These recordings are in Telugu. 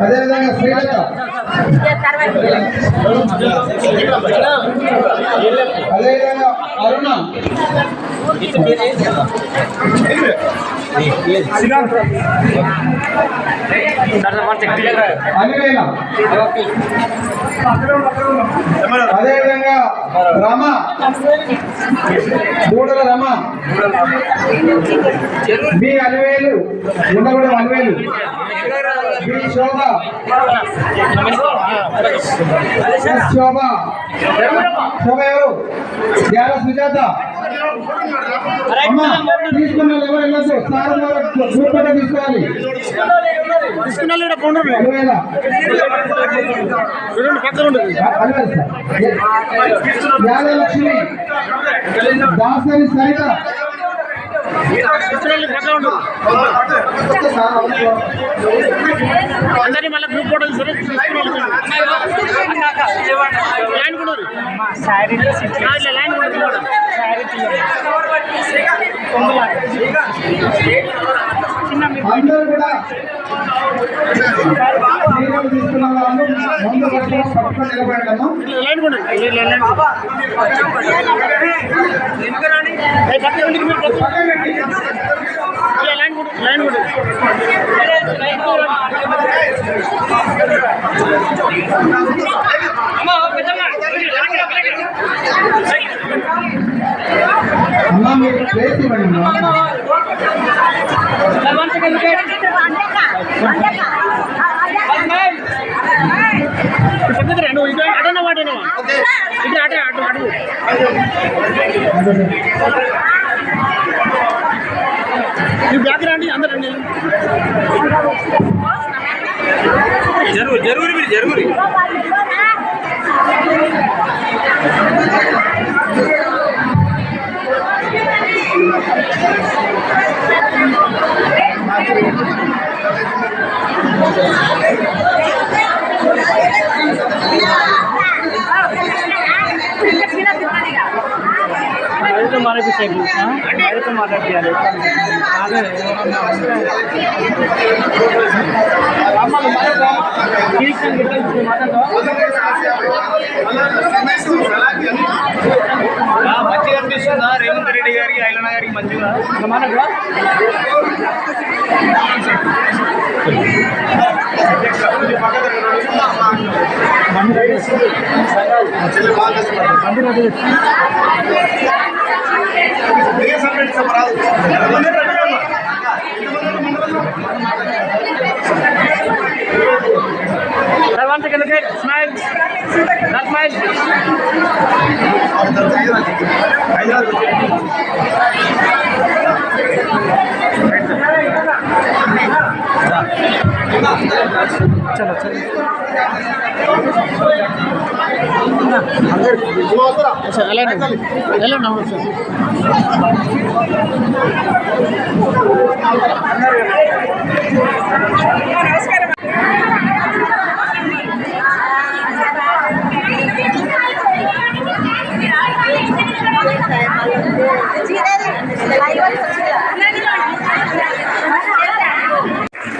అదేవిధంగా శ్రీలత. అదేవిధంగా అరుణ. అదేవిధంగా రమ. మూడల రమ. మీ అలివేలు ఉండకూడదు అలివేలు మీ శోభ. శోభ శోభ ఎవరు గ్యాల సుజాత తీసుకున్న ఎవరు సార్. గ్రూప్ తీసుకోవాలి దాసరి సరిత. అందరినీ మళ్ళీ గ్రూప్ ఫోటోలు సరే లైన్ కూడా లైన్ కూడా అందరూ కూడా శ్రీరామ్ తీసుకున్న వాళ్ళు ముందు వరుసలో పట్టుకొని నిలబడము కూడా లైన్ లైన్ కూడా లైన్ కూడా అమ్మా మీరు ప్లేస్ ఇవ్వండి అమ్మా. పక్కకి రా నువ్వు ఇటు అటన్న వాటేనా ఇటు అటే అటు అడుగు నువ్వు బ్యాక్ రండి అందరు రండి జరుగు జరుగురి మీరు జరుగురి అయితే మనకి సైకిల్ అయితే మాట్లాడాలి మంచిగా అనిపిస్తుందా రేవంత్ రెడ్డి గారికి ఐలన్న గారికి మంచిగా మనకు I want to get smile, not smile. No, no, no, no, no, no, no,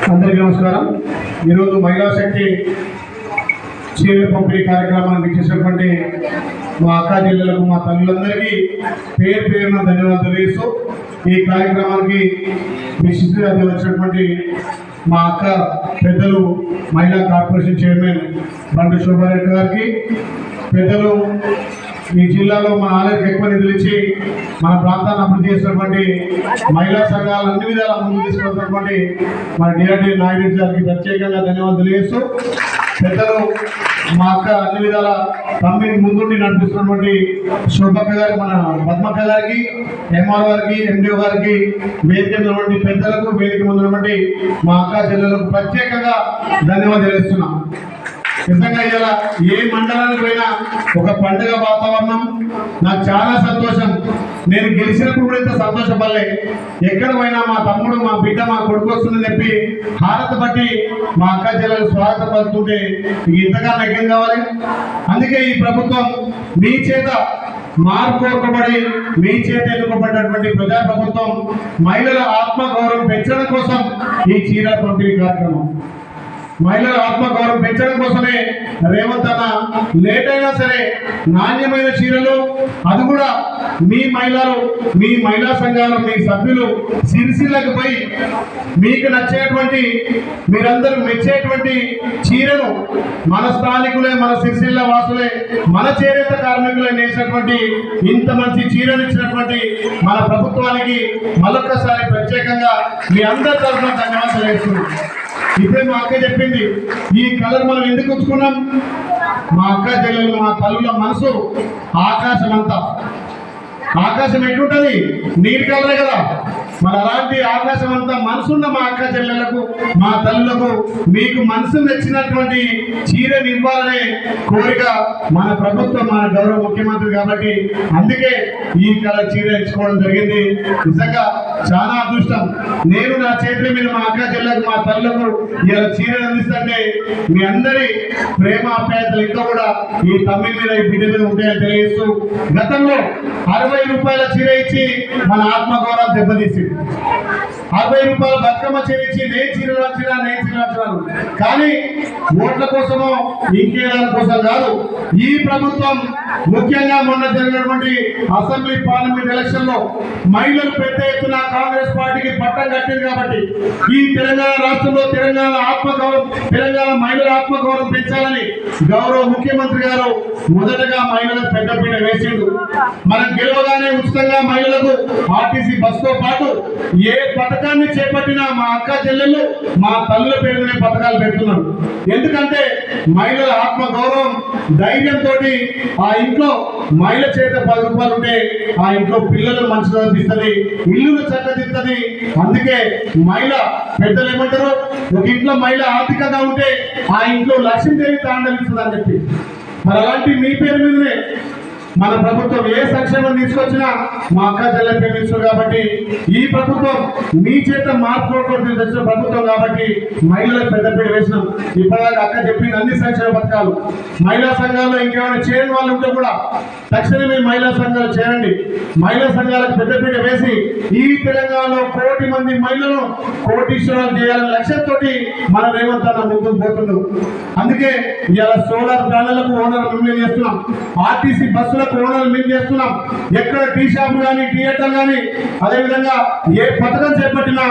అందరికీ నమస్కారం. ఈరోజు మహిళా శక్తి చీరల పంపిణీ కార్యక్రమాన్ని ఇచ్చేసినటువంటి మా అక్క జిల్లాలకు మా తల్లులందరికీ పేరు పేరున ధన్యవాదాలు తెలియజేస్తూ ఈ కార్యక్రమానికి విశిష్ట అతిథి వచ్చినటువంటి మా అక్క పెద్దలు మహిళా కార్పొరేషన్ చైర్మన్ బండి శోభారెడ్డి గారికి పెద్దలు ఈ జిల్లాలో మన ఆలయకు ఎక్కువ నిధులు ఇచ్చి మన ప్రాంతాన్ని అభివృద్ధి చేసినటువంటి మహిళా సంఘాలు అన్ని విధాలా ముందుకు తీసుకెళ్తున్నటువంటి మన డిఆర్డీ నాయుడు గారికి ప్రత్యేకంగా ధన్యవాదాలు తెలియజేస్తూ పెద్దలు మా అక్క అన్ని విధాల తమ్మిని ముందుండి నడిపిస్తున్నటువంటి శోభక్క గారి మన పద్మక్క గారికి ఎంఆర్ గారికి ఎండిఓ గారికి వేదిక ఉన్నటువంటి పెద్దలకు వేదిక ముందున్నటువంటి మా అక్క చెల్లెలకు ప్రత్యేకంగా ధన్యవాదాలు తెలియజేస్తున్నాం నిజంగా ఇలా ఏ మండలానికి పోయినా ఒక పండుగ వాతావరణం. నాకు చాలా సంతోషం. నేను గెలిచినప్పుడు కూడా ఇంత సంతోషపడలే. ఎక్కడ పోయినా మా తమ్ముడు మా బిడ్డ మా కొడుకు వస్తుందని చెప్పి హారత బట్టి మా అక్క జిల్లాలు స్వాగత పడుతుంటే ఇంతకన్నా కావాలి? అందుకే ఈ ప్రభుత్వం మీ చేత మార్పుకోబడి మీ చేత ఎన్నుకోబడినటువంటి ప్రజా ప్రభుత్వం మహిళల ఆత్మగౌరవం పెంచడం కోసం ఈ చీర పంపిణీ కార్యక్రమం. మహిళల ఆత్మగౌరవం పెంచడం కోసమే రేవంత్ అన్న లేట్ అయినా సరే నాణ్యమైన చీరలు అది కూడా మీ మహిళలు మీ మహిళా సంఘాలు మీ సభ్యులు సిరిసిల్లకు పోయి మీకు నచ్చేటువంటి మీరందరూ మెచ్చేటువంటి చీరను మన స్థానికులే మన సిరిసిల్ల వాసులే మన చేనేత కార్మికులే నేసినటువంటి ఇంత మంచి చీరలు ఇచ్చినటువంటి మన ప్రభుత్వానికి మరొకసారి ప్రత్యేకంగా మీ అందరి తరఫున ధన్యవాదాలు వేస్తున్నాం ఇప్పుడే మా అక్క చెప్పింది. ఈ కలర్ మనం ఎందుకు ఉంచుకున్నాం? మా అక్క చెల్లెలు మా తల్లుల మనసు ఆకాశం అంతా. ఆకాశం ఎట్లుంటది నీటి కలరే కదా. మరి అలాంటి ఆకాశం అంతా మనసున్న మా అక్క చెల్లెలకు మా తల్లులకు మీకు మనసు నచ్చినటువంటి చీరని ఇవ్వాలనే కోరిక మన ప్రభుత్వం మన గౌరవ ముఖ్యమంత్రి కాబట్టి అందుకే ఈ కలర్ చీర ఇచ్చుకోవడం జరిగింది. నిజంగా చాలా అదృష్టం. నేను నా చేతుల మీద మా అక్క చెల్లెలకు మా తల్లకు ఇలా చీరలు అందిస్తుంటే మీ అందరి ప్రేమ ఆప్యాయతలు ఇంకా కూడా ఈ తమ్మి మీద ఈ బిడ్డ మీద ఉంటాయని తెలియజేస్తూ గతంలో అరవై రూపాయల చీర ఇచ్చి మన ఆత్మగౌరవం దెబ్బతీసింది. అరవై రూపాయల బతుకమ్మ చీర ఇచ్చి నేను చీరలు వచ్చినా నేను చీరలు వచ్చినాను కానీ ఓట్ల కోసమో ఇంకేదాల కోసం కాదు ఈ ప్రభుత్వం ముఖ్యంగా మొన్న జరిగినటువంటి అసెంబ్లీ పార్లమెంట్ ఎలక్షన్లో మహిళలు పెద్ద ఎత్తున కాంగ్రెస్ పార్టీకి పట్టం కట్టింది కాబట్టి ఈ తెలంగాణ రాష్ట్రంలో తెలంగాణ ఆత్మగౌరవం తెలంగాణ మహిళల ఆత్మగౌరవం పెంచాలని గౌరవ ముఖ్యమంత్రి గారు మొదటగా మహిళలకు పెద్దపీట వేసిండు. మనం గెలవగానే ఉచితంగా మహిళలకు ఆర్టీసీ బస్సుతో పాటు ఏ పథకాన్ని చేపట్టినా మా అక్క చెల్లెళ్ళు మా తల్లుల పేరునే పథకాలు పెడుతున్నారు. ఎందుకంటే మహిళల ఆత్మగౌరవం ధైర్యంతో ఆ ఇంట్లో మహిళ చేత పది రూపాయలు ఉంటే ఆ ఇంట్లో పిల్లలు మంచిగా అనిపిస్తుంది. ఇల్లును చక్కదిస్తుంది అందుకే మహిళ పెద్దలు ఏమంటారు? ఒక ఇంట్లో మహిళ ఆర్థికంగా ఉంటే ఆ ఇంట్లో లక్ష్మీదేవి తాండలిస్తుంది అని చెప్పి. మరి అలాంటి మీ పేరు మీదనే మన ప్రభుత్వం ఏ సంక్షేమం తీసుకొచ్చినా మా అక్క చెల్లె ప్రేమిస్తారు కాబట్టి ఈ ప్రభుత్వం మీ చేత మార్పు తెచ్చిన ప్రభుత్వం కాబట్టి మహిళలకు పెద్దపీట వేసినాం. ఇప్పటిదాకా అక్క చెప్పింది అన్ని సంక్షేమ పథకాలు. మహిళా సంఘాల్లో ఇంకేమైనా చేయని వాళ్ళు ఉంటే కూడా తక్షణమే మహిళా సంఘాలు చేరండి మహిళా సంఘాలకు పెద్దపీట వేసి ఈ తెలంగాణలో కోటి మంది మహిళలను కోటీశ్వరాలు చేయాలనే లక్ష్యంతో మన ఏమంతా ముందుకు పోతున్నాం అందుకే ఇవాళ సోలార్ ప్యానెళ్ళకు ఓనర్ మేము చేస్తున్నాం. ఆర్టీసీ బస్సులకు కోణాలు మేము చేస్తున్నాం. ఎక్కడ టీ షాప్ కానీ థియేటర్ కానీ అదేవిధంగా ఏ పథకం చేపట్టినా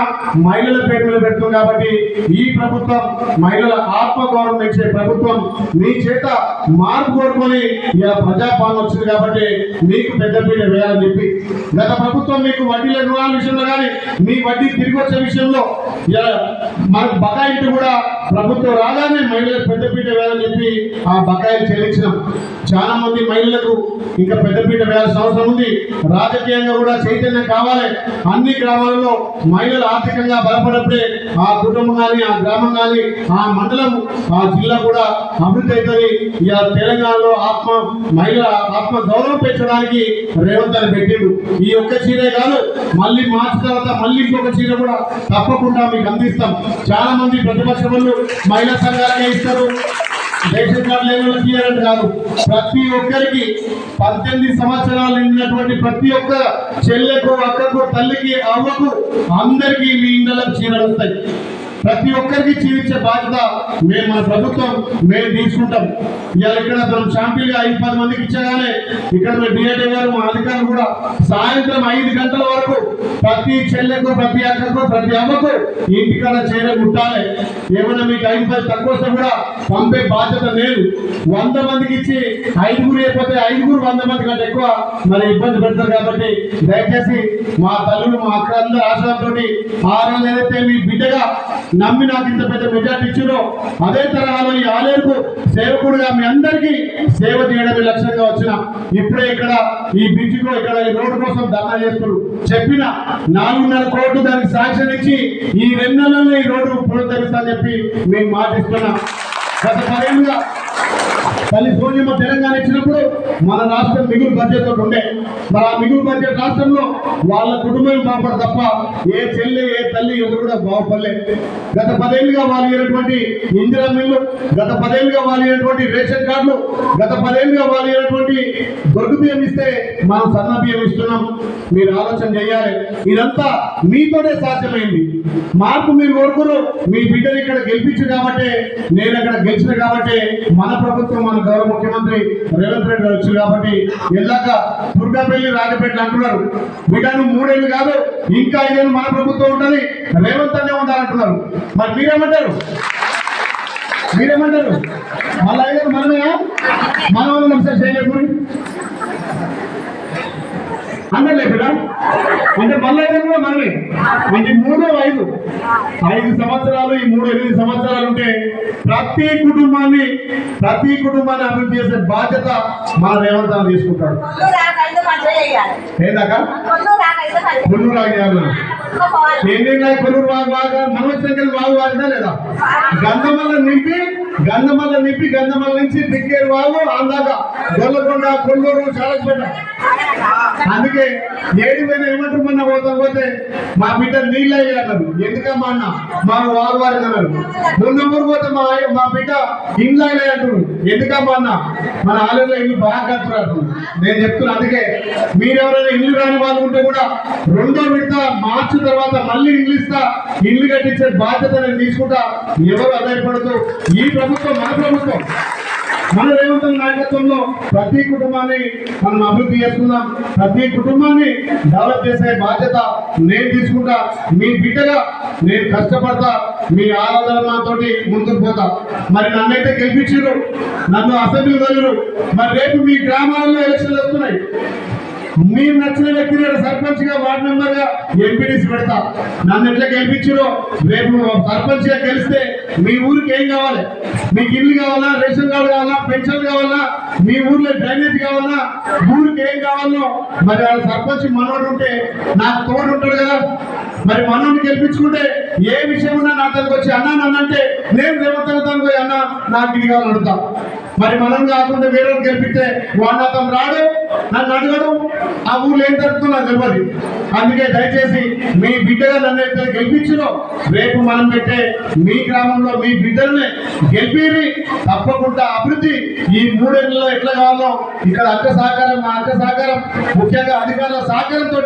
మహిళల పేరు మీద పెడుతుంది కాబట్టి ఈ ప్రభుత్వం మహిళల ఆత్మగౌరవం పెంచే ప్రభుత్వం మీ చేత మార్పు కోరుకొని ఇలా ప్రజాపాలన వచ్చింది కాబట్టి మీకు పెద్దపీట వేయాలని చెప్పి గత ప్రభుత్వం మీకు వడ్డీల రుణాల విషయంలో కానీ మీ వడ్డీ తిరిగి వచ్చే విషయంలో ఇలా మనకు బకాయిలు కూడా ప్రభుత్వం రాగానే మహిళలకు పెద్దపీట వేయాలని చెప్పి ఆ బకాయిలు చెల్లించినాం. చాలా మంది మహిళలకు ఇంకా పెద్దపీట వేయాల్సిన అవసరం ఉంది. రాజకీయంగా కూడా చైతన్యం కావాలి. అన్ని గ్రామాలలో మహిళలు ఆర్థికంగా బలపడప్పుడే ఆ కుటుంబం కానీ ఆ గ్రామం కానీ ఆ మండలం ఆ జిల్లా కూడా అభివృద్ధి అవుతుంది. ఇక తెలంగాణలో ఆత్మ మహిళ ఆత్మ గౌరవం పెంచడానికి రేవంత్ అని పెట్టిండు. ఈ ఒక్క చీరే కాదు మళ్ళీ మార్చి తర్వాత మళ్ళీ ఇంకొక చీర కూడా తప్పకుండా మీకు అందిస్తాం. చాలా మంది ప్రతిపక్ష వాళ్ళు మహిళా సంఘాలకే ఇస్తారు. రేషన్ కార్డు లేని వాళ్ళకి కాదు. ప్రతి ఒక్కరికి పద్దెనిమిది సంవత్సరాలు నిండినటువంటి ప్రతి ఒక్క చెల్లెకు అక్కకు తల్లికి అవ్వకు అందరికీ మీ ఇండ్లకు చీరలు వస్తాయి. ప్రతి ఒక్కరికి చూపించే బాధ్యత మేము మన ప్రభుత్వం మేము తీసుకుంటాం. ఇవాళ ఇక్కడ మనం షాంపీలుగా ఐదు పది మందికి ఇచ్చగానే ఇక్కడ మన డిఐటీ గారు మా అధికారులు కూడా సాయంత్రం ఐదు గంటల వరకు ప్రతి చెల్లెకు ప్రతి అక్కకు ప్రతి అమ్మకు ఇంటికాడ చేరే ముట్టాలి. ఏమైనా మీకు ఐదు పది తక్కువ వస్తే కూడా పంపే బాధ్యత లేదు. వంద మందికి ఇచ్చి ఐదుగురు అయిపోతే ఐదుగురు వంద మంది కంటే ఎక్కువ మరి ఇబ్బంది పెడతారు కాబట్టి దయచేసి మా తల్లులు మా అక్క అందరూ ఆశ్రమంతో ఆ రోజు ఏదైతే మీ బిడ్డగా నమ్మి నాకు ఇంత పెద్ద మెజార్టీ ఇచ్చారో అదే తరహాలో ఈ ఆలేరుకు సేవకుడుగా మీ అందరికీ సేవ చేయడమే లక్ష్యంగా వచ్చిన ఇప్పుడే ఇక్కడ ఈ బ్రిడ్జికో ఇక్కడ ఈ రోడ్డు కోసం ధర్నా చేస్తున్నారు. చెప్పిన నాలుగున్నర కోట్లు దానికి శాంక్షన్ ఇచ్చి ఈ రెండు నెలల్లో ఈ రోడ్డు పునరుద్ధరిస్తా అని చెప్పి మేము మాటిస్తున్నా. గత పదేళ్ళుగా తల్లి సోనియమ్మ తెలంగాణ ఇచ్చినప్పుడు మన రాష్ట్రం మిగులు బడ్జెట్ తోటి ఉండే. మరి ఆ మిగులు బడ్జెట్ రాష్ట్రంలో వాళ్ళ కుటుంబం బాగుపడ తప్ప ఏ చెల్లి ఏ తల్లి ఎవరు కూడా బాగుపడలే. గత పదేళ్ళుగా వాళ్ళు ఇచ్చినటువంటి ఇందిరా మిల్లు గత పదేళ్ళుగా వాళ్ళు ఇచ్చినటువంటి రేషన్ కార్డులు గత పదేళ్ళుగా వాళ్ళు ఇచ్చినటువంటి దొడ్డు బియ్యం ఇస్తే మనం సన్న బియ్యం ఇస్తున్నాం. మీరు ఆలోచన చేయాలి. ఇదంతా మీతోనే సాధ్యమైంది. మార్పు మీరు కోరుకురు మీ బిడ్డలు ఇక్కడ గెలిపించు కాబట్టి నేను అక్కడ గెలిచిన కాబట్టి మన ప్రభుత్వం మన గౌరవ ముఖ్యమంత్రి రేవంత్ రెడ్డి గారు వచ్చారు కాబట్టి ఎల్లాక దుర్గాపల్లి రాజపేటలు అంటున్నారు. బిడ్డ మూడేళ్ళు కాదు ఇంకా ఐదేళ్ళు మన ప్రభుత్వం ఉంటుంది రేవంత్ అనే ఉండాలంటున్నారు. మరి మీరేమంటారు? మీరేమంటారు? మళ్ళీ ఐదేళ్ళు మనమేనా? మనం సార్ చేయకూడదు అందలే బిడ్డ అంటే మళ్ళీ ఐదు కూడా మనమే అంటే మూడు ఐదు. ఐదు సంవత్సరాలు ఈ మూడు ఎనిమిది సంవత్సరాలు ఉంటే ప్రతి కుటుంబాన్ని ప్రతి కుటుంబాన్ని అభివృద్ధి చేసే బాధ్యత మన రేవంత్ అన్న తీసుకుంటాడు. ఏదాకా? రాజు పోవాలి. ఎన్ని బాగా మనం వచ్చిన లేదా? గంధమల్ల నింపి గంధమల్ల నింపి గంధమల్ల నుంచి దిక్కేరు వాళ్ళు అందాక గొల్లకొండ కొల్లూరు చాలకపోయిన అందుకే ఏడు పైన ఏమంటారు మొన్న పోతే మా బిడ్డ నీళ్ళు అయ్యారు ఎందుకమ్మా అన్న? మా వారు వారి అన్నారు. ముందు ఊరు పోతే మా మా బిడ్డ ఇండ్లు అయ్యాయి అంటారు ఎందుకమ్మా అన్న? మన ఆలయంలో ఇల్లు బాగా కట్టున్నారు నేను చెప్తున్నా అందుకే మీరెవరైనా ఇల్లు రాని వాళ్ళు ఉంటే కూడా రెండో విడత మార్చి తర్వాత మళ్ళీ ఇంగ్లీష్ ఇస్తా ఇల్లు కట్టించే బాధ్యత నేను తీసుకుంటా. ఎవరు అదయపడుతూ ఈ ప్రభుత్వం మన ప్రభుత్వం. మన రేవంత్ నాయకత్వంలో ప్రతి కుటుంబాన్ని మనం అభివృద్ధి చేసుకుందాం. ప్రతి కుటుంబాన్ని డెవలప్ చేసే బాధ్యత నేను తీసుకుంటా. మీ బిడ్డగా నేను కష్టపడతా. మీ ఆరాధనతోటి ముందుకు పోతా. మరి నన్నైతే గెలిపించారు నన్ను అసెంబ్లీ వెళ్ళరు మరి రేపు మీ గ్రామాలలో ఎలక్షన్లు వస్తున్నాయి. మీరు నచ్చిన వ్యక్తిని సర్పంచ్గా వార్డు మెంబర్గా ఎంపీడీసీ పెడతా. నన్ను ఎట్లా గెలిపించారో రేపు సర్పంచ్గా గెలిస్తే మీ ఊరికి ఏం కావాలి? మీకు ఇల్లు కావాలా? రేషన్ కార్డు కావాలా? పెన్షన్ కావాలా? మీ ఊర్లో డ్రైనేజ్ కావాలా? ఊరికి ఏం కావాలో? మరి వాళ్ళ సర్పంచ్ మనోడు ఉంటే నాకు తోడు ఉంటాడు కదా. మరి మనోడిని గెలిపించుకుంటే ఏ విషయం ఉన్నా నా తనకు వచ్చి అన్నా నన్ను అంటే నేను రేవంత్ తనకు పోయి అన్న నాకు ఇది కావాలని అడుగుతా. మరి మనం కాకుండా వేరే వాళ్ళని గెలిపిస్తే వాడు అతను రాడు. నన్ను అడగడం ఆ ఊర్లో ఏం జరుగుతుందో నాకు తెలియదు అందుకే దయచేసి మీ బిడ్డగా నన్ను అయితే గెలిపించును రేపు మనం పెట్టే మీ గ్రామంలో మీ బిడ్డల్ని గెలిపిరి. తప్పకుండా అభివృద్ధి ఈ మూడేళ్ళలో ఎట్లా కావాలో ఇక్కడ అక్క సహకారం మా అక్క సహకారం ముఖ్యంగా అధికారుల సహకారంతో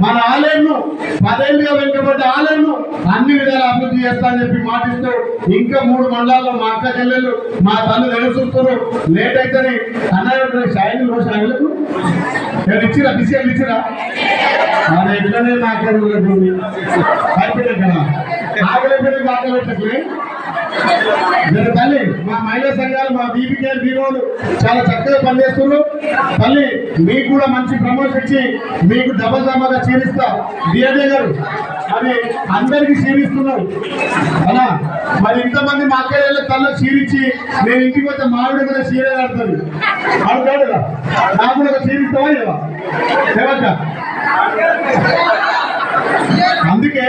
మన ఆలయంను పదేళ్ళుగా వెనుకబడ్డ ఆలయంను అన్ని విధాల అభివృద్ధి చేస్తా అని చెప్పి మాటిస్తూ ఇంకా మూడు మండలాల్లో మా అక్క చెల్లెళ్ళు మా తల్లి తెలుసుకుంటారు లేట్ అయితేనే అన్నయ్య షాయిలు రోజు షాయిలకు నేను ఇచ్చిరా బిస్కెట్లు ఇచ్చిరా? మరి ఎట్లనే నాకు అయిపోయింది కదా? ఆకలి పెళ్ళి పెట్టట్లే నేను తల్లి మా మహిళా సంఘాలు మా బీబీకేఎల్ బీరోలు చాలా చక్కగా పనిచేస్తున్నారు. తల్లి మీకు కూడా మంచి ప్రమోషన్ ఇచ్చి మీకు డబల్ డబ్బాగా చీరిస్తా. డిఎన్ఏ గారు అది అందరికి క్షీణిస్తున్నారు అలా మరి ఇంతమంది మా అక్కయ్యల తల్ల క్షీణించి నేను ఇంటికి వచ్చే మావిడ కూడా చీరే ఆడుతుంది అవుతాడు నాకు కూడా క్షీణిస్తావా చీరిస్తావా అందుకే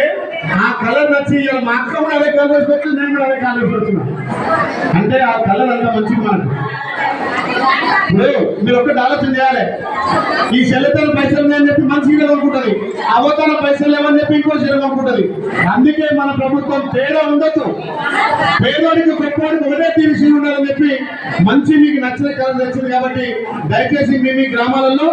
ఆ కలర్ నచ్చి ఇవాళ మా అక్క కూడా అదే కలర్ వేసుకొచ్చి నేను కూడా అదే కాలేజ్ వచ్చినా అంటే ఆ కలర్ అంత మంచిది మాట మీరు ఒకటి ఆలోచన చేయాలి. ఈ చెల్లెతల పైసలు అని చెప్పి మంచి చీర కొనుక్కుంటది. అవతల పైసలు లేవని చెప్పి ఇంకో చీర కొనుక్కుంటది. అందుకే మన ప్రభుత్వం తేడా ఉండొద్దు. పేదోడికి గొప్పవాడికి ఒకటే తీర్చి ఉండాలని చెప్పి మంచి మీకు నచ్చిన కళ తెచ్చింది కాబట్టి దయచేసి మీ మీ గ్రామాలలో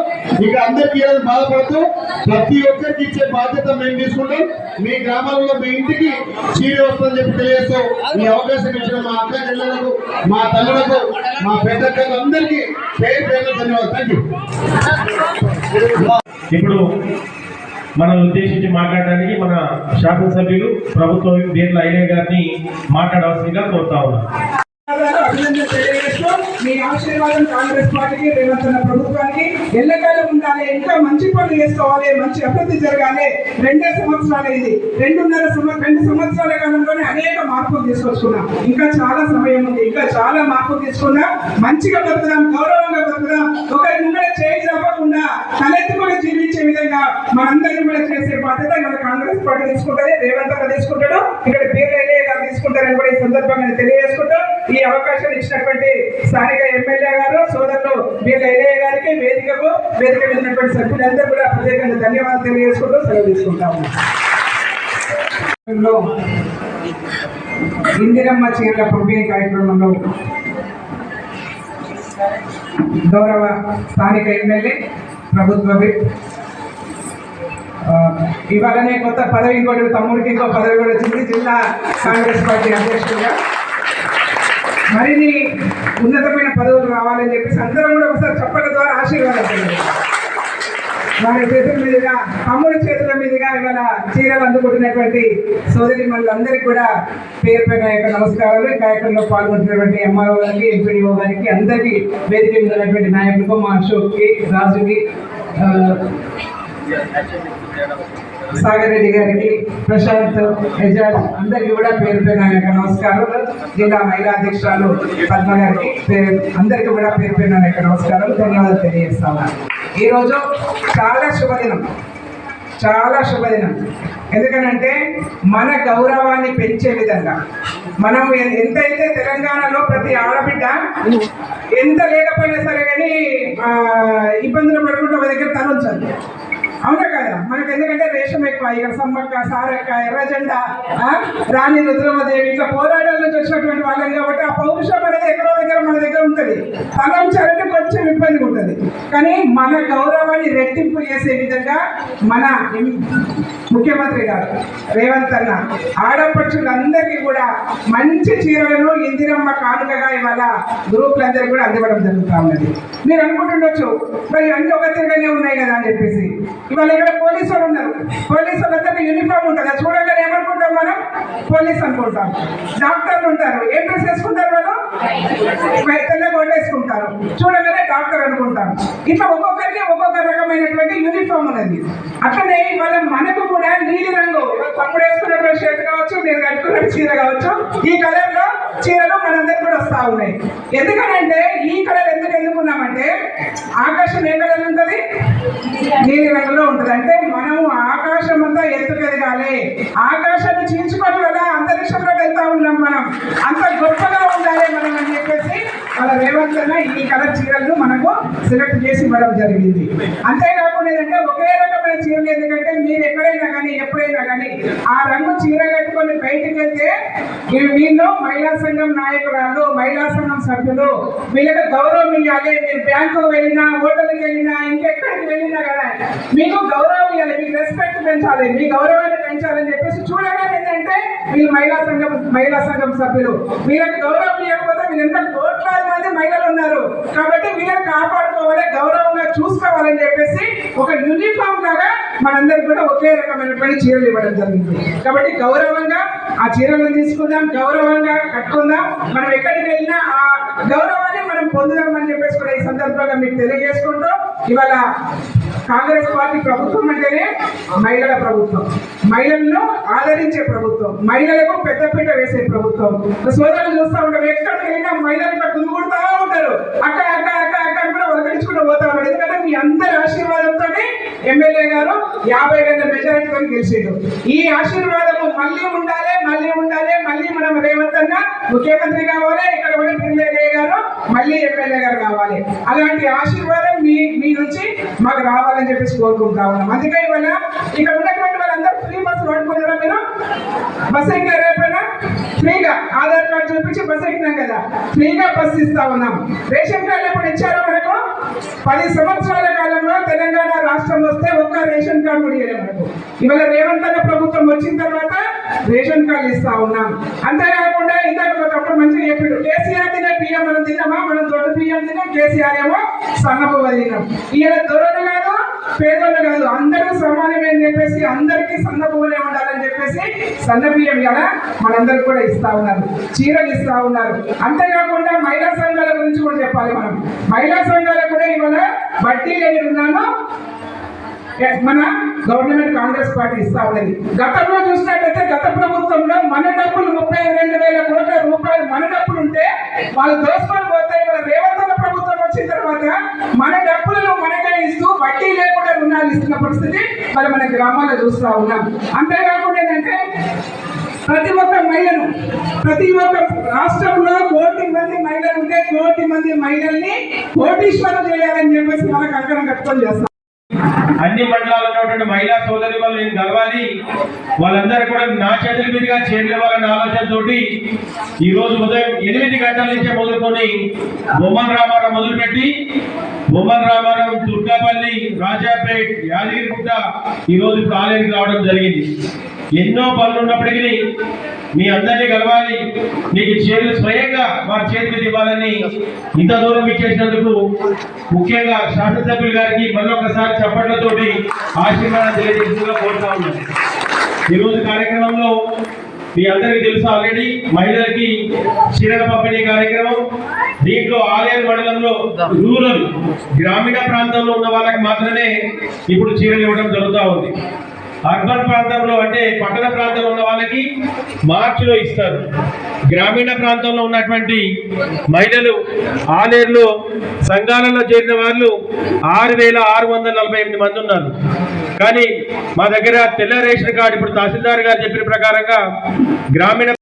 ఇక అందరికీ బాధపడుతూ ప్రతి ఒక్కరికి ఇచ్చే బాధ్యత మేము తీసుకుంటాం. మీ గ్రామాలలో మీ ఇంటికి చీర వస్తుందని చెప్పి తెలియజేస్తూ ఈ అవకాశం ఇచ్చిన మా అక్క చెల్లెలకు మా తల్లులకు మా పెద్దక్కలకు అందరికీ పేరు పేరు ధన్యవాదాలు. థ్యాంక్ ఇప్పుడు మనం ఉద్దేశించి మాట్లాడడానికి మన శాసనసభ్యులు ప్రభుత్వ బీర్ల అయ్యయ్య గారిని మాట్లాడవలసిందిగా కోరుతా ఉన్నాం. అభినందన తెలియజేస్తూ మీ ఆశీర్వాదం కాంగ్రెస్ పార్టీకి రేవంత్ అన్న ప్రభుత్వానికి ఎల్లకాలం ఉండాలి. ఇంకా మంచి పనులు చేసుకోవాలి మంచి అభివృద్ధి జరగాలి. రెండే సంవత్సరాలు ఇది. రెండున్నర సంవత్సరం రెండు సంవత్సరాలు తీసుకొచ్చుకున్నాం. ఇంకా చాలా సమయం ఉంది. ఇంకా చాలా మార్పు తీసుకున్నాం. మంచిగా బతుకుదాం గౌరవంగా బతుకుదాం ఒకరి ముందర చేయి తప్పకుండా తలెత్తుకొని జీవించే విధంగా మనందరినీ కూడా చేసే బాధ్యత మన కాంగ్రెస్ పార్టీ తీసుకుంటుంది రేవంత్ గారు తీసుకుంటాడు. ఇక్కడ పేర్లు గారు తీసుకుంటారని కూడా ఈ సందర్భంగా తెలియజేసుకుంటాం తెలియజేసుకుంటూ ఈ అవకాశం ఇచ్చినటువంటి స్థానిక ఎమ్మెల్యే గారు సోదరులు వీళ్ళ ఎల్లయ్య గారికి వేదికకు వేదిక వెళ్ళినటువంటి సభ్యులందరూ కూడా ప్రత్యేకంగా ధన్యవాదాలు తెలియజేసుకుంటూ సెలవు తీసుకుంటాము. ఇందిరమ్మ చీరల పంపిణీ కార్యక్రమంలో గౌరవ స్థానిక ఎమ్మెల్యే ప్రభుత్వ ఇవాళనే కొత్త పదవి ఇంకోటి తమ్ముడికి ఇంకో పదవి కూడా వచ్చింది. జిల్లా కాంగ్రెస్ పార్టీ అధ్యక్షుడిగా. మరిన్ని ఉన్నతమైన పదవులు రావాలని చెప్పేసి అందరం కూడా ఒకసారి చప్పట్ల ద్వారా ఆశీర్వాదాలు వారి చేతుల మీదుగా తమ్ముడి చేతుల మీదుగా ఇవాళ చీరలు అందుకుంటున్నటువంటి సోదరి మనులందరికీ కూడా పేరు పైన యొక్క నమస్కారాలు. ఈ కార్యక్రమంలో పాల్గొంటున్నటువంటి ఎంఆర్ఓ గారికి ఎంపీడీఓ గారికి అందరికీ వేదిక మీద ఉన్నటువంటి నాయకులకు మా అశోక్కి రాజుకి సాగర్ రెడ్డి గారికి ప్రశాంత్ ఎజాజ్ అందరికీ కూడా పేరు పేరు యొక్క నమస్కారాలు. జిల్లా మహిళా అధ్యక్షురాలు పద్మ గారికి పేరు అందరికీ కూడా పేరు పేరు యొక్క నమస్కారాలు. ధన్యవాదాలు తెలియజేస్తాను. ఈరోజు చాలా శుభదినం. చాలా శుభదినం. ఎందుకనంటే మన గౌరవాన్ని పెంచే విధంగా మనం ఎంతైతే తెలంగాణలో ప్రతి ఆడబిడ్డ ఎంత లేకపోయినా సరే కానీ ఇబ్బందులు పడుకుంటూ ఒక దగ్గర తనుంచండి అవునా కదా? మనకు ఎందుకంటే రేషం ఎక్కువ. ఇక సమ్మక్క సారక్క ఎర్రజెండా రాణి రుద్రమదేవి ఇట్లా పోరాటాల నుంచి వచ్చినటువంటి వాళ్ళం కాబట్టి ఆ పౌరుషం అనేది ఎక్కడో దగ్గర మన దగ్గర ఉంటుంది. తలంచాలంటే కొంచెం ఇబ్బందిగా ఉంటుంది. కానీ మన గౌరవాన్ని రెట్టింపు చేసే విధంగా మన ముఖ్యమంత్రి గారు రేవంత్ అన్న ఆడపడుచులందరికీ కూడా మంచి చీరలను ఇందిరమ్మ కానుకగా ఇవాళ గ్రూపులందరికీ కూడా అందివ్వడం జరుగుతూ ఉన్నది. మీరు అనుకుంటుండొచ్చు మరి అన్ని ఒక తిరగనే ఉన్నాయి కదా అని చెప్పేసి. ఇవాళ ఇక్కడ పోలీసు వాళ్ళు ఉన్నారు. పోలీసు వాళ్ళందరికీ యూనిఫామ్ ఉంటుంది. చూడగానే ఏమనుకుంటాం మనం? పోలీస్ అనుకుంటాం. డాక్టర్లు ఉంటారు. ఏం డ్రెస్ వేసుకుంటారు వాళ్ళు? వై- తెల్ల కోట్ వేసుకుంటారు. చూడగానే డాక్టర్ అనుకుంటాం ఇట్లా ఒక్కొక్కరికి ఒక్కొక్క రకమైనటువంటి యూనిఫామ్ ఉన్నది. అట్లనే ఇవాళ మనకు కూడా నీలి రంగు తప్పుడు తమ్ముడు వేసుకున్నటువంటి షర్ట్ కావచ్చు నేను కట్టుకున్న చీర కావచ్చు ఈ కలర్లో చీరలు మనందరికి కూడా వస్తా ఉన్నాయి. ఎందుకనంటే ఈ కలర్ ఎందుకు ఎందుకున్నామంటే ఆకాశం ఏ కలర్ ఉంటుంది? నీలి రంగులో ఉంటుంది. అంటే మనము ఆకాశం అంతా ఎత్తుకెదగాలి. ఆకాశాన్ని చీల్చుకొని కదా అంతరిక్షంలోకి వెళ్తా ఉన్నాం మనం. అంత గొప్ప ఉండాలి మనం అని చెప్పేసి వాళ్ళ ఈ కలర్ చీరలను మనకు సెలెక్ట్ చేసి ఇవ్వడం జరిగింది. అంతేకాకుండా ఏంటంటే ఒకే రకమైన చీరలు ఎందుకంటే మీరు ఎక్కడైనా కానీ ఎప్పుడైనా కానీ ఆ రంగు చీర కట్టుకొని బయటకు వెళ్తే వీళ్ళు మహిళా సంఘం నాయకురాలు మహిళా సంఘం సభ్యులు వీళ్ళకి గౌరవం ఇవ్వాలి మీరు బ్యాంకుకు వెళ్ళినా హోటల్కి వెళ్ళినా ఇంకెక్కడికి వెళ్ళినా కదా మీకు గౌరవం ఇవ్వాలి మీకు రెస్పెక్ట్ పెంచాలి. మీ గౌరవాన్ని పెంచాలని చెప్పేసి చూడగానే ఏంటంటే వీళ్ళు మహిళా సంఘం మహిళా సంఘం సభ్యులు. వీళ్ళకి గౌరవం ఇవ్వకపోతే వీళ్ళంతా కోట్లాది మహిళలు ఉన్నారు కాబట్టి వీళ్ళని కాపాడుకోవాలి గౌరవంగా చూసుకోవాలని చెప్పేసి ఒక యూనిఫామ్ లాగా మనందరికి కూడా ఒకే రకమైనటువంటి చీరలు ఇవ్వడం జరిగింది. కాబట్టి గౌరవంగా ఆ చీరలను తీసుకుందాం గౌరవంగా కట్టుకుందాం. మనం ఎక్కడికి వెళ్ళినా ఆ గౌరవాన్ని మనం పొందుదాం అని చెప్పేసి కూడా ఈ సందర్భంగా మీకు తెలియజేసుకుంటూ ఇవాళ కాంగ్రెస్ పార్టీ ప్రభుత్వం అంటేనే మహిళల ప్రభుత్వం. మహిళలను ఆదరించే ప్రభుత్వం. మహిళలకు పెద్దపీట వేసే ప్రభుత్వం. సోదరులు చూస్తూ ఉంటాం ఎక్కడికి వెళ్ళినా మహిళలు ఇట్లా గుంగుడుతూ ఉంటారు. అక్క అక్క అక్క అక్క అని కూడా వదిలించుకుంటూ పోతా ఉన్నారు ఎందుకంటే మీ అందరి ఆశీర్వాదంతో ఎమ్మెల్యే గారు యాభై వేల మెజారిటీతో గెలిచిండు ఈ ఆశీర్వాదము మళ్ళీ ఉండాలి మళ్ళీ ఉండాలి మళ్ళీ మనం రేవంత్ అన్న ముఖ్యమంత్రి కావాలి ఇక్కడ కూడా ఎమ్మెల్యే గారు మళ్ళీ ఎమ్మెల్యే గారు కావాలి. అలాంటి ఆశీర్వాదం మీ మీ నుంచి మాకు రావాలని చెప్పేసి కోరుకుంటా ఉన్నాం. అందుకే ఇవాళ ఇక్కడ ఉన్నటువంటి వాళ్ళందరూ ఫ్రీ బస్సు వాడుకున్నారా మీరు బస్ ఇంకా రేపైనా? ఫ్రీగా ఆధార్ కార్డు చూపించి బస్ ఎక్కినాం కదా. ఫ్రీగా బస్సు ఇస్తా ఉన్నాం. రేషన్ కార్డు ఎప్పుడు ఇచ్చారో మనకు? పది సంవత్సరాల కాలంలో తెలంగాణ రాష్ట్రం వస్తే ఒక్క రేషన్ కార్డు కూడా ఇవ్వలేదు మనకు. ఇవాళ రేవంత్ అన్న ప్రభుత్వం వచ్చిన తర్వాత రేషన్ కార్డు ఇస్తా ఉన్నాం. అంతేకాకుండా ఇందాక ఒకప్పుడు మంచిగా చెప్పాడు కేసీఆర్ తినే బియ్యం మనం తిన్నామా? మనం దొడ్డు బియ్యం తిన్నాం కేసీఆర్ ఏమో సన్నపు తిన్నాం. ఈయన దొరలు కాదు పేదోళ్ళు కాదు అందరూ సమానమే అని చెప్పేసి అందరికీ సన్న పువ్వులే ఉండాలని చెప్పేసి సన్న బియ్యం కదా మనందరికి కూడా ఇస్తా ఉన్నారు. చీరలు ఇస్తా ఉన్నారు. అంతేకాకుండా మహిళా సంఘాల గురించి కూడా చెప్పాలి మనం. మహిళా సంఘాలకు కూడా ఇవాళ బడ్డీ లేని రుణాలు మన గవర్నమెంట్ కాంగ్రెస్ పార్టీ ఇస్తా ఉన్నది. గతంలో చూసినట్టయితే గత ప్రభుత్వంలో మన డబ్బులు ముప్పై రెండు వేల కోట్ల రూపాయలు మన డబ్బులు ఉంటే వాళ్ళు దోసుకొని పోతే రేవంత్ ప్రభుత్వం వచ్చిన తర్వాత మన డబ్బులను మనకే ఇస్తూ వడ్డీ లేకుండా రుణాలు ఇస్తున్న పరిస్థితి మరి మన గ్రామాల్లో చూస్తా ఉన్నాం. అంతేకాకుండా ఏంటంటే ప్రతి ఒక్క మహిళను ప్రతి ఒక్క రాష్ట్రంలో కోటి మంది మహిళలు ఉంటే కోటి మంది మహిళల్ని కోటీశ్వరం చేయాలని చెప్పేసి మనకు అంకణం కట్టుకొని చేస్తాం అన్ని మండలాల్లో ఉన్నటువంటి మహిళా సోదరి వాళ్ళు నేను కలవాలి. వాళ్ళందరూ కూడా నా చేతుల మీదుగా చేరవాలన్న ఆలోచనతోటి ఈ రోజు ఉదయం ఎనిమిది గంటల నుంచే మొదలుకొని బొమ్మన్ రామారావు మొదలుపెట్టి బొమ్మన్ రామారావు దుర్గాపల్లి రాజాపేట్ యాదగిరిగుట్ట ఈ రోజు ఇప్పుడు ఆలయానికి రావడం జరిగింది. ఎన్నో పనులు ఉన్నప్పటికీ మీ అందరినీ కలవాలి. మీకు చేతులు స్వయంగా మా చేతులు ఇవ్వాలని ఇంత దూరం ఇచ్చేసినందుకు ముఖ్యంగా శాసనసభ్యులు గారికి మరొకసారి చప్పట్లతోటి ఆశీర్వాదం తెలియజేసిందిగా కోరుతా ఉన్నాను ఈరోజు కార్యక్రమంలో మీ అందరికీ తెలుసు ఆల్రెడీ మహిళలకి చీరల పంపిణీ కార్యక్రమం దీంట్లో ఆలయ మండలంలో రూరల్ గ్రామీణ ప్రాంతంలో ఉన్న వాళ్ళకి మాత్రమే ఇప్పుడు చీరలు ఇవ్వడం జరుగుతూ ఉంది. అర్బన్ ప్రాంతంలో అంటే పట్టణ ప్రాంతంలో ఉన్న వాళ్ళకి మార్చిలో ఇస్తారు. గ్రామీణ ప్రాంతంలో ఉన్నటువంటి మహిళలు ఆలేరులో సంఘాలలో చేరిన వాళ్ళు ఆరు వేల ఆరు వందల నలభై ఎనిమిది మంది ఉన్నారు. కానీ మా దగ్గర తెల్ల రేషన్ కార్డు ఇప్పుడు తహసీల్దార్ గారు చెప్పిన ప్రకారంగా గ్రామీణ